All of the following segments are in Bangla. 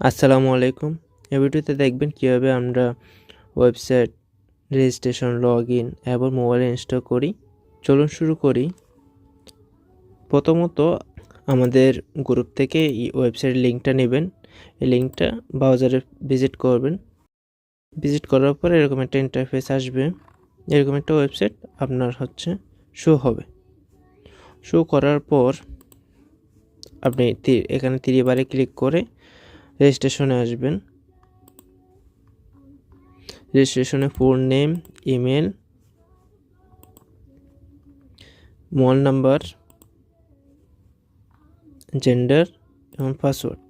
আসসালামু আলাইকুম। এই ভিডিওতে দেখবেন কীভাবে আমরা ওয়েবসাইট রেজিস্ট্রেশন লগ ইন এবং মোবাইলে ইনস্টল করি। চলুন শুরু করি। প্রথমত আমাদের গ্রুপ থেকে এই ওয়েবসাইটের লিঙ্কটা নেবেন। এই লিঙ্কটা ব্রাউজারে ভিজিট করবেন। ভিজিট করার পর এরকম একটা ইন্টারফেস আসবে। এরকম একটা ওয়েবসাইট আপনার হচ্ছে শো হবে। শো করার পর আপনি এখানে তিরিবারে ক্লিক করে রেজিস্ট্রেশনে আসবেন। রেজিস্ট্রেশনে phone name email mobile number gender এবং পাসওয়ার্ড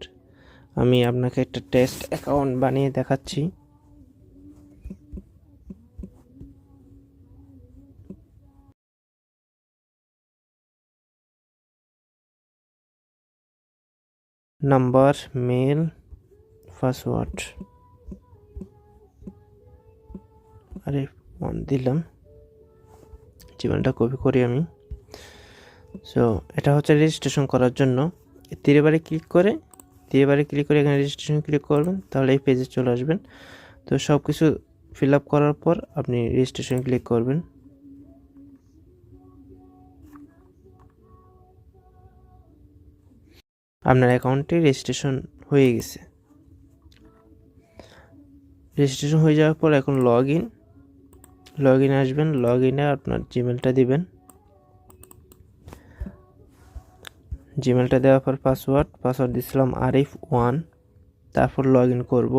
আমি আপনাকে একটা টেস্ট অ্যাকাউন্ট বানিয়ে দেখাচ্ছি। নাম্বার মেল পাসওয়ার্ড আরে ওয়ান দিলাম। জীবনটা কপি করি আমি। সো এটা হচ্ছে রেজিস্ট্রেশন করার জন্য। তিরেবারে ক্লিক করে তিরেবারে ক্লিক করে এখানে রেজিস্ট্রেশন ক্লিক করবেন, তাহলে এই পেজে চলে আসবেন। তো সব কিছু ফিল আপ করার পর আপনি রেজিস্ট্রেশন ক্লিক করবেন। আপনার অ্যাকাউন্টে রেজিস্ট্রেশন হয়ে গেছে। রেজিস্ট্রেশন হয়ে যাওয়ার পর এখন লগ ইন লগ ইনে আসবেন লগ ইনে আপনার জিমেলটা দিবেন। জিমেলটা দেওয়ার পর পাসওয়ার্ড পাসওয়ার্ড দিয়েছিলাম আরিফ ওয়ান, তারপর লগ ইন করব।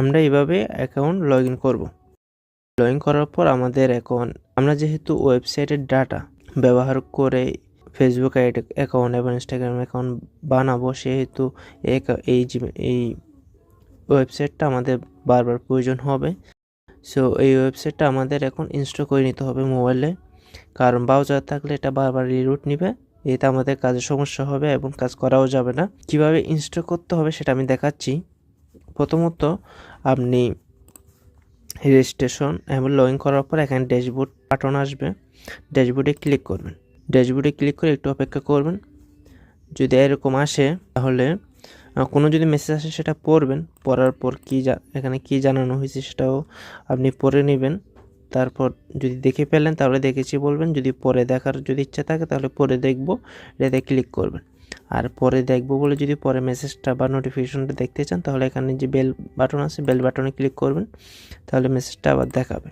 আমরা এইভাবে অ্যাকাউন্ট লগ ইন করব। লগ ইন করার পর আমাদের অ্যাকাউন্ট আমরা যেহেতু ওয়েবসাইটের ডাটা ব্যবহার করে ফেসবুক অ্যাকাউন্ট এবং ইনস্টাগ্রাম অ্যাকাউন্ট বানাবো, সেহেতু এই এই ওয়েবসাইটটা আমাদের বারবার প্রয়োজন হবে। সো এই ওয়েবসাইটটা আমাদের এখন ইনস্টল করে নিতে হবে মোবাইলে কারণ ব্রাউজার থাকলে এটা বারবার রিরুট নিবে, এতে আমাদের কাজে সমস্যা হবে এবং কাজ করাও যাবে না। কীভাবে ইনস্টল করতে হবে সেটা আমি দেখাচ্ছি। প্রথমত, আপনি রেজিস্ট্রেশন এবং লগ ইন করার পর এখানে ড্যাশবোর্ড বাটন আসবে। ড্যাশবোর্ডে ক্লিক করবেন। ড্যাশবোর্ডে ক্লিক করে একটু অপেক্ষা করবেন। যদি এরকম আসে, তাহলে কোনো যদি মেসেজ আসে সেটা পড়বেন। পড়ার পর কী এখানে কী জানানো হয়েছে সেটাও আপনি পড়ে নেবেন। তারপর যদি দেখে পেলেন তাহলে দেখেছি বলবেন। যদি পরে দেখার যদি ইচ্ছা থাকে তাহলে পরে দেখব, এটাতে ক্লিক করবেন। আর পরে দেখব বলে যদি পরে মেসেজটা বা নোটিফিকেশনটা দেখতে চান তাহলে এখানে যে বেল বাটন আছে বেল বাটনে ক্লিক করবেন। তাহলে মেসেজটা আবার দেখাবে।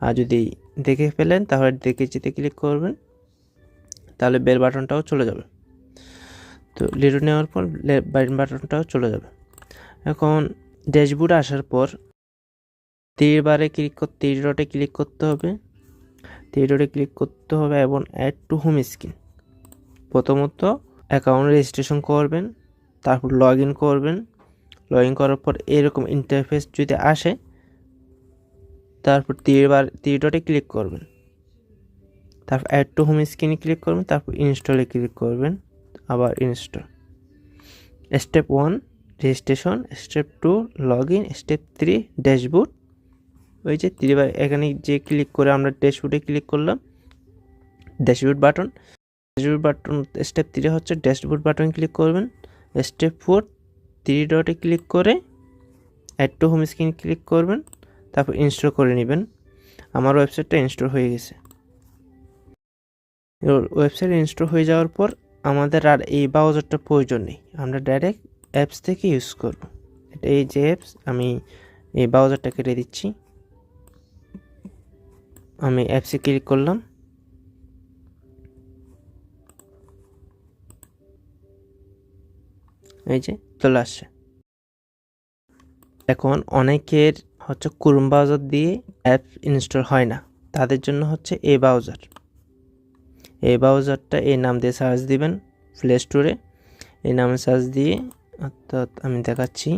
আর যদি দেখে ফেলেন তাহলে দেখে যেতে ক্লিক করবেন। তাহলে বেল বাটনটাও চলে যাবে। তো লিডো নেওয়ার পর বেল বাটনটাও চলে যাবে। এখন ড্যাশবোর্ডে আসার পর তীর বারে ক্লিক করতে তীর ডটে ক্লিক করতে হবে। তীর ডটে ক্লিক করতে হবে এবং অ্যাড টু হোম স্ক্রিন প্রথমত অ্যাকাউন্ট রেজিস্ট্রেশন করবেন, তারপর লগ ইন করবেন। লগ ইন করার পর এরকম ইন্টারফেস যদি আসে, তারপর তীর বার তীর ডটে ক্লিক করবেন। তারপর অ্যাড টু হোম স্ক্রিনে ক্লিক করবেন, তারপর ইনস্টলে ক্লিক করবেন। আবার install step one registration step two log in step three dashboard ওই যে তিনবার এখানে যে ক্লিক করে আমরা ড্যাশবোর্ডে ক্লিক করলাম dashboard button dashboard button step three হচ্ছে ড্যাশবোর্ড বাটন ক্লিক করবেন। স্টেপ ফোর থ্রি ডটে ক্লিক করে add to home screen click করবেন, তারপর ইনস্টল করে নেবেন। আমার ওয়েবসাইটটা ইনস্টল হয়ে গেছে। ওয়েবসাইট ইনস্টল হয়ে যাওয়ার পর আমাদের আর এই ব্রাউজারটা প্রয়োজন নেই। আমরা ডাইরেক্ট অ্যাপস থেকে ইউজ করব। এটা এই যে অ্যাপস আমি এই ব্রাউজারটা কেটে দিচ্ছি। আমি অ্যাপসে ক্লিক করলাম। এই যে চলে আসছে। এখন অনেকের হচ্ছে ক্রোম ব্রাউজার দিয়ে অ্যাপ ইনস্টল হয় না। তাদের জন্য হচ্ছে এই ব্রাউজার এই ব্রাউজারটা এই নাম দিয়ে সার্চ দিবেন প্লে স্টোরে এই নামে সার্চ দিয়ে অর্থাৎ আমি দেখাচ্ছি।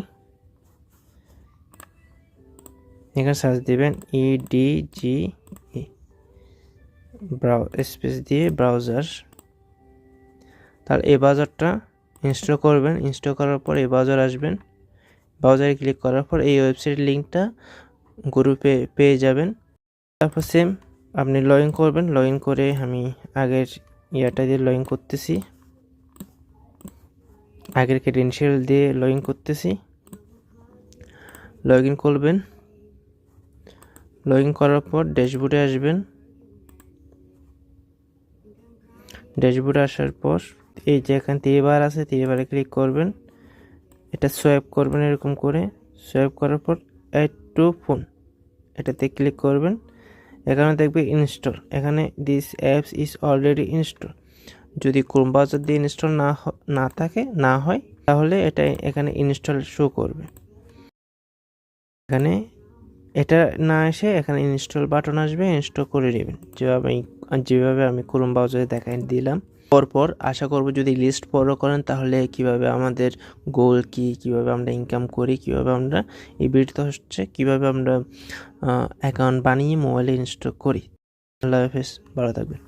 এখানে সার্চ দিবেন E D G E brow space দিয়ে ব্রাউজার তাহলে এই ব্রাউজারটা ইনস্টল করবেন ইনস্টল করার পর এই ব্রাউজার আসবেন। ব্রাউজারে ক্লিক করার পর এই ওয়েবসাইটের লিঙ্কটা গ্রুপে পেয়ে যাবেন। তারপর সেম আপনি লগ ইন করবেন লগ ইন করে আমি আগের ইয়াটা দিয়ে লগ ইন করতেছি। আগের ক্রেডেনশিয়াল দিয়ে লগ ইন করতেছি। লগ ইন করবেন। লগ ইন করার পর ড্যাশবোর্ডে আসবেন। ড্যাশবোর্ডে আসার পর এই যে এখান বার আছে বারে ক্লিক করবেন। এটা সোয়াইপ করবেন এরকম করে। সোয়াইপ করার পর অ্যাড টু ফোন এটাতে ক্লিক করবেন। এখানে দেখবে ইনস্টল এখানে this apps is already install যদি ক্রোম ব্রাউজার দিয়ে ইনস্টল না না থাকে, না হয়, তাহলে এটা এখানে ইনস্টল শো করবে। এখানে এটা না এসে এখানে ইনস্টল বাটন আসবে ইনস্টল করে নেবেন। যেভাবে যেভাবে আমি ক্রোম ব্রাউজারে দেখাই দিলাম। পরপর আশা করব যদি লিস্ট ফলো করেন, তাহলে কীভাবে আমাদের গোল কি, কীভাবে আমরা ইনকাম করি, কীভাবে আমরা এই তো হচ্ছে, কীভাবে আমরা অ্যাকাউন্ট বানিয়ে মোবাইলে ইনস্টল করি। আল্লাহ হাফেজ, ভালো থাকবেন।